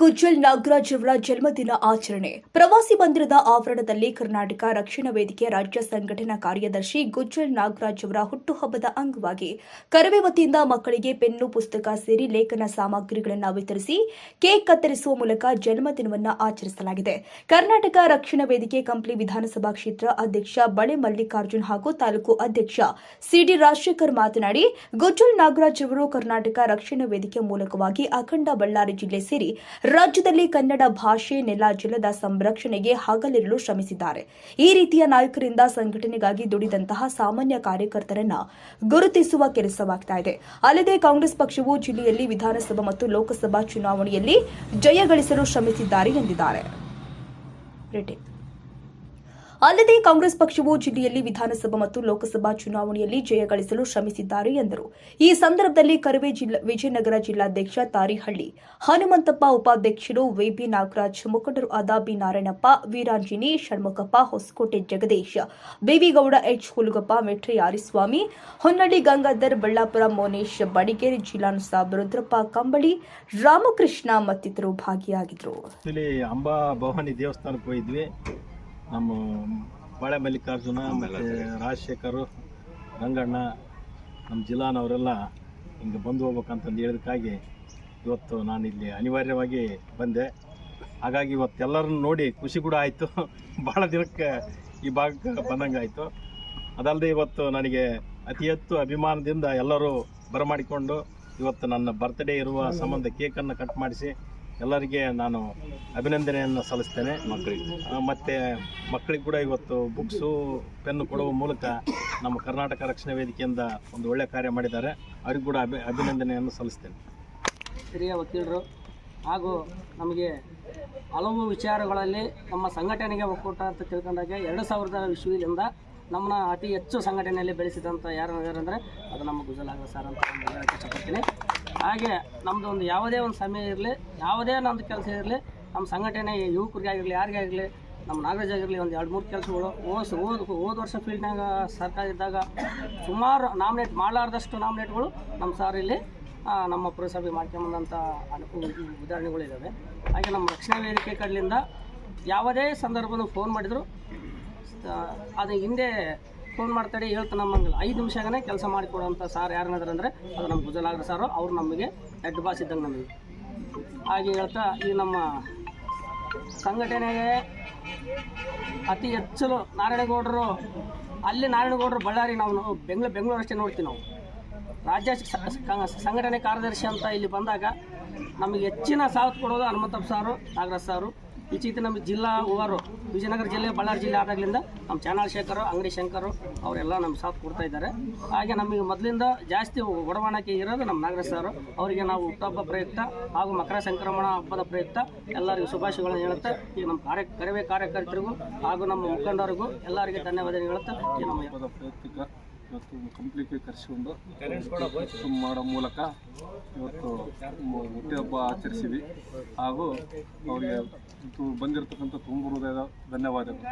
ಗುಜ್ಜಲ್ ನಾಗರಾಜ್ ಅವರ ಜನ್ಮದಿನ ಆಚರಣೆ. ಪ್ರವಾಸಿ ಮಂದಿರದ ಆವರಣದಲ್ಲಿ ಕರ್ನಾಟಕ ರಕ್ಷಣಾ ವೇದಿಕೆ ರಾಜ್ಯ ಸಂಘಟನಾ ಕಾರ್ಯದರ್ಶಿ ಗುಜ್ಜಲ್ ನಾಗರಾಜ್ ಅವರ ಹುಟ್ಟುಹಬ್ಬದ ಅಂಗವಾಗಿ ಕರವೇ ವತಿಯಿಂದ ಮಕ್ಕಳಿಗೆ ಪೆನ್ನು, ಪುಸ್ತಕ ಸೇರಿ ಲೇಖನ ಸಾಮಗ್ರಿಗಳನ್ನು ವಿತರಿಸಿ ಕೇಕ್ ಕತ್ತರಿಸುವ ಮೂಲಕ ಜನ್ಮದಿನವನ್ನು ಆಚರಿಸಲಾಗಿದೆ. ಕರ್ನಾಟಕ ರಕ್ಷಣಾ ವೇದಿಕೆ ಕಂಪ್ಲಿ ವಿಧಾನಸಭಾ ಕ್ಷೇತ್ರ ಅಧ್ಯಕ್ಷ ಬಳೆ ಮಲ್ಲಿಕಾರ್ಜುನ್ ಹಾಗೂ ತಾಲೂಕು ಅಧ್ಯಕ್ಷ ಸಿಡಿ ರಾಜಶೇಖರ್ ಮಾತನಾಡಿ, ಗುಜ್ಜಲ್ ನಾಗರಾಜ್ ಅವರು ಕರ್ನಾಟಕ ರಕ್ಷಣಾ ವೇದಿಕೆ ಮೂಲಕವಾಗಿ ಅಖಂಡ ಬಳ್ಳಾರಿ ಜಿಲ್ಲೆ ಸೇರಿ ರಾಜ್ಯದಲ್ಲಿ ಕನ್ನಡ ಭಾಷೆ ನೆಲ ಜಲದ ಸಂರಕ್ಷಣೆಗೆ ಹಗಲಿರಲು ಶ್ರಮಿಸಿದ್ದಾರೆ. ಈ ರೀತಿಯ ನಾಯಕರಿಂದ ಸಂಘಟನೆಗಾಗಿ ದುಡಿದಂತಹ ಸಾಮಾನ್ಯ ಕಾರ್ಯಕರ್ತರನ್ನ ಗುರುತಿಸುವ ಕೆಲಸವಾಗ್ತಾ ಇದೆ. ಅಲ್ಲದೆ ಕಾಂಗ್ರೆಸ್ ಪಕ್ಷವು ಜಿಲ್ಲೆಯಲ್ಲಿ ವಿಧಾನಸಭಾ ಮತ್ತು ಲೋಕಸಭಾ ಚುನಾವಣೆಯಲ್ಲಿ ಜಯಗಳಿಸಲು ಶ್ರಮಿಸಿದ್ದಾರೆ ಎಂದಿದ್ದಾರೆ. ಅಲ್ಲದೆ ಕಾಂಗ್ರೆಸ್ ಪಕ್ಷವು ಜಿಲ್ಲೆಯಲ್ಲಿ ವಿಧಾನಸಭಾ ಮತ್ತು ಲೋಕಸಭಾ ಚುನಾವಣೆಯಲ್ಲಿ ಜಯ ಗಳಿಸಲು ಶ್ರಮಿಸಿದ್ದಾರೆ ಎಂದರು. ಈ ಸಂದರ್ಭದಲ್ಲಿ ಕರವೇ ಜಿಲ್ಲಾ, ವಿಜಯನಗರ ಜಿಲ್ಲಾಧ್ಯಕ್ಷ ತಾರಿಹಳ್ಳಿ, ಹನುಮಂತಪ್ಪ ಉಪಾಧ್ಯಕ್ಷರು ವಿಬಿ ನಾಗರಾಜ್, ಮುಖಂಡರು ಆದ ಬಿ ನಾರಾಯಣಪ್ಪ, ವೀರಾಂಜಿನಿ ಷಣ್ಮುಖಪ್ಪ, ಹೊಸಕೋಟೆ ಜಗದೀಶ್, ಬೇವಿಗೌಡ ಎಚ್. ಹುಲುಗಪ್ಪ, ಮೆಟ್ರಿ ಆರಿಸ್ವಾಮಿ ಹೊನ್ನಳ್ಳಿ ಗಂಗಾಧರ್, ಬಳ್ಳಾಪುರ ಮೋನೇಶ್, ಬಡಿಗೇರಿ ಜಿಲ್ಲಾನುಸಾಬ್ ರುದ್ರಪ್ಪ ಕಂಬಳಿ, ರಾಮಕೃಷ್ಣ ಮತ್ತಿತರರು ಭಾಗಿಯಾಗಿದ್ದರು. ಅಂಬಾ ಭವಾನಿ ದೇವಸ್ಥಾನಕ್ಕೆ ಹೋಗಿದ್ವಿ. ನಮ್ಮ ಬಾಳೆ ಮಲ್ಲಿಕಾರ್ಜುನ ಮತ್ತು ರಾಜಶೇಖರು ರಂಗಣ್ಣ ನಮ್ಮ ಜಿಲ್ಲಾನವರೆಲ್ಲ ಹಿಂಗೆ ಬಂದು ಹೋಗ್ಬೇಕಂತಂದು ಹೇಳಿದಕ್ಕಾಗಿ ಇವತ್ತು ನಾನು ಇಲ್ಲಿ ಅನಿವಾರ್ಯವಾಗಿ ಬಂದೆ. ಹಾಗಾಗಿ ಇವತ್ತೆಲ್ಲರನ್ನು ನೋಡಿ ಖುಷಿ ಕೂಡ ಆಯಿತು. ಭಾಳ ದಿನಕ್ಕೆ ಈ ಭಾಗಕ್ಕೆ ಬಂದಂಗೆ ಆಯಿತು ಅದಲ್ಲದೆ ಇವತ್ತು ನನಗೆ ಅತಿ ಹೆಚ್ಚು ಅಭಿಮಾನದಿಂದ ಎಲ್ಲರೂ ಬರಮಾಡಿಕೊಂಡು ಇವತ್ತು ನನ್ನ ಬರ್ತ್ಡೇ ಇರುವ ಸಂಬಂಧ ಕೇಕನ್ನು ಕಟ್ ಮಾಡಿಸಿ ಎಲ್ಲರಿಗೆ ನಾನು ಅಭಿನಂದನೆಯನ್ನು ಸಲ್ಲಿಸ್ತೇನೆ ಮಕ್ಕಳಿಗೆ. ಮತ್ತು ಮಕ್ಕಳಿಗೆ ಕೂಡ ಇವತ್ತು ಬುಕ್ಸು, ಪೆನ್ನು ಕೊಡುವ ಮೂಲಕ ನಮ್ಮ ಕರ್ನಾಟಕ ರಕ್ಷಣಾ ವೇದಿಕೆಯಿಂದ ಒಂದು ಒಳ್ಳೆಯ ಕಾರ್ಯ ಮಾಡಿದ್ದಾರೆ. ಅವ್ರಿಗೆ ಕೂಡ ಅಭಿ, ಅಭಿನಂದನೆಯನ್ನು ಸಲ್ಲಿಸ್ತೇನೆ. ಹಿರಿಯ ವಕೀಲರು ಹಾಗೂ ನಮಗೆ ಹಲವು ವಿಚಾರಗಳಲ್ಲಿ ನಮ್ಮ ಸಂಘಟನೆಗೆ ಒಕ್ಕೂಟ ಅಂತ ತಿಳ್ಕೊಂಡಾಗ ಎರಡು ಸಾವಿರದ ವಿಶ್ವದಿಂದ ನಮ್ಮನ್ನ ಅತಿ ಹೆಚ್ಚು ಸಂಘಟನೆಯಲ್ಲಿ ಬೆಳೆಸಿದಂಥ ಯಾರು ಅಂದರೆ ಅದು ನಮ್ಮ ಗುಜಲಾಗ ಸರ್ ಅಂತ ಹೇಳಕ್ಕೆ ಇಷ್ಟಪಡ್ತೀನಿ. ಹಾಗೆ ನಮ್ಮದು ಒಂದು ಯಾವುದೇ ಒಂದು ಸಮಯ ಇರಲಿ, ಯಾವುದೇ ನಮ್ಮದು ಕೆಲಸ ಇರಲಿ, ನಮ್ಮ ಸಂಘಟನೆ ಯುವಕರಿಗೆ ಆಗಿರಲಿ, ಯಾರಿಗೇ ಆಗಲಿ ನಮ್ಮ ನಾಗರಾಜ್ ಆಗಿರಲಿ, ಒಂದು ಎರಡು ಮೂರು ಕೆಲಸಗಳು, ಓಸ್, ಓದ್, ಹೋದ ವರ್ಷ ಫೀಲ್ಡ್ನಾಗ ಸರ್ಕಾರ ಇದ್ದಾಗ ಸುಮಾರು ನಾಮಿನೇಟ್ ಮಾಡಲಾರ್ದಷ್ಟು ನಾಮಿನೇಟ್ಗಳು ನಮ್ಮ ಸಾರ್ ಇಲ್ಲಿ ನಮ್ಮ ಪುರಸಭೆ ಮಾಡ್ಕೊಂಬಂದಂಥ ಅನುಕೂಲ ಉದಾಹರಣೆಗಳಿದ್ದಾವೆ ಹಾಗೆ ನಮ್ಮ ರಕ್ಷಣಾ ವೇದಿಕೆ ಕಡೆಯಿಂದ ಯಾವುದೇ ಸಂದರ್ಭದಲ್ಲಿ ಫೋನ್ ಮಾಡಿದ್ರು ಅದು ಹಿಂದೆ ಫೋನ್ ಮಾಡ್ತಾರೆ ಹೇಳ್ತಾನೆ ನಮ್ಮಂಗಿಲ್ಲ ಐದು ನಿಮಿಷಗನೇ ಕೆಲಸ ಮಾಡಿಕೊಡುವಂಥ ಸಾರ್ ಯಾರನ್ನಾದ್ರೆ ಅಂದರೆ ಅದು ನಮ್ಮ ಗುಜಲಾಗ್ರ ಸಾರು, ಅವ್ರು ನಮಗೆ ಹೆಡ್ ಬಾಸ್ ಇದ್ದಂಗೆ ನಮಗೆ. ಹಾಗೆ ಹೇಳ್ತಾ, ಈ ನಮ್ಮ ಸಂಘಟನೆಗೆ ಅತಿ ಹೆಚ್ಚು ನಾರಾಯಣಗೌಡರು, ಅಲ್ಲಿ ನಾರಾಯಣಗೌಡರು ಬಳ್ಳಾರಿ ನಾವು ಬೆಂಗಳೂರು ಬೆಂಗಳೂರು ಅಷ್ಟೇ ನೋಡ್ತೀವಿ ನಾವು. ರಾಜ್ಯ ಸಂಘಟನೆ ಕಾರ್ಯದರ್ಶಿ ಅಂತ ಇಲ್ಲಿ ಬಂದಾಗ ನಮಗೆ ಹೆಚ್ಚಿನ ಸಾಥ್ ಕೊಡೋದು ಹನುಮಂತಪ್ಪ ಸಾರು, ನಾಗರಾಜ್ ಸಾರು. ಈಚೀತ ನಮ್ಮ ಜಿಲ್ಲಾ ಓವರು ವಿಜಯನಗರ ಜಿಲ್ಲೆ, ಬಳ್ಳಾರಿ ಜಿಲ್ಲೆ ಆದಾಗ್ಲಿಂದ ನಮ್ಮ ಚಾನಲ್ ಶೇಖರು, ಅಂಗಡಿ ಶಂಕರು ಅವರೆಲ್ಲ ನಮ್ಮ ಸಾಥ್ ಕೊಡ್ತಾ ಇದ್ದಾರೆ. ಹಾಗೆ ನಮಗೆ ಮೊದಲಿಂದ ಜಾಸ್ತಿ ಒಡವಾಣಕ್ಕೆ ಇರೋದು ನಮ್ಮ ನಾಗರಾಜ್ ಸರ್. ಅವರಿಗೆ ನಾವು ಹುಟ್ಟುಹಬ್ಬ ಪ್ರಯುಕ್ತ ಹಾಗೂ ಮಕರ ಸಂಕ್ರಮಣ ಹಬ್ಬದ ಪ್ರಯುಕ್ತ ಎಲ್ಲರಿಗೂ ಶುಭಾಶಯಗಳನ್ನು ಹೇಳುತ್ತೆ, ಈ ನಮ್ಮ ಕಾರ್ಯ, ಕರವೇ ಕಾರ್ಯಕರ್ತರಿಗೂ ಹಾಗೂ ನಮ್ಮ ಮುಖಂಡರಿಗೂ ಎಲ್ಲರಿಗೆ ಧನ್ಯವಾದ ಹೇಳುತ್ತೆ, ಈ ನಮ್ಮ ಇವತ್ತು ಕಂಪ್ಲೀಟ್ಲಿ ಕರೆಸಿಕೊಂಡು ಮಾಡೋ ಮೂಲಕ ಇವತ್ತು ಹುಟ್ಟುಹಬ್ಬ ಆಚರಿಸಿದ್ವಿ. ಹಾಗೂ ಅವರಿಗೆ ಬಂದಿರತಕ್ಕಂಥ ತುಂಬ ಹೃದಯದ ಧನ್ಯವಾದಗಳು.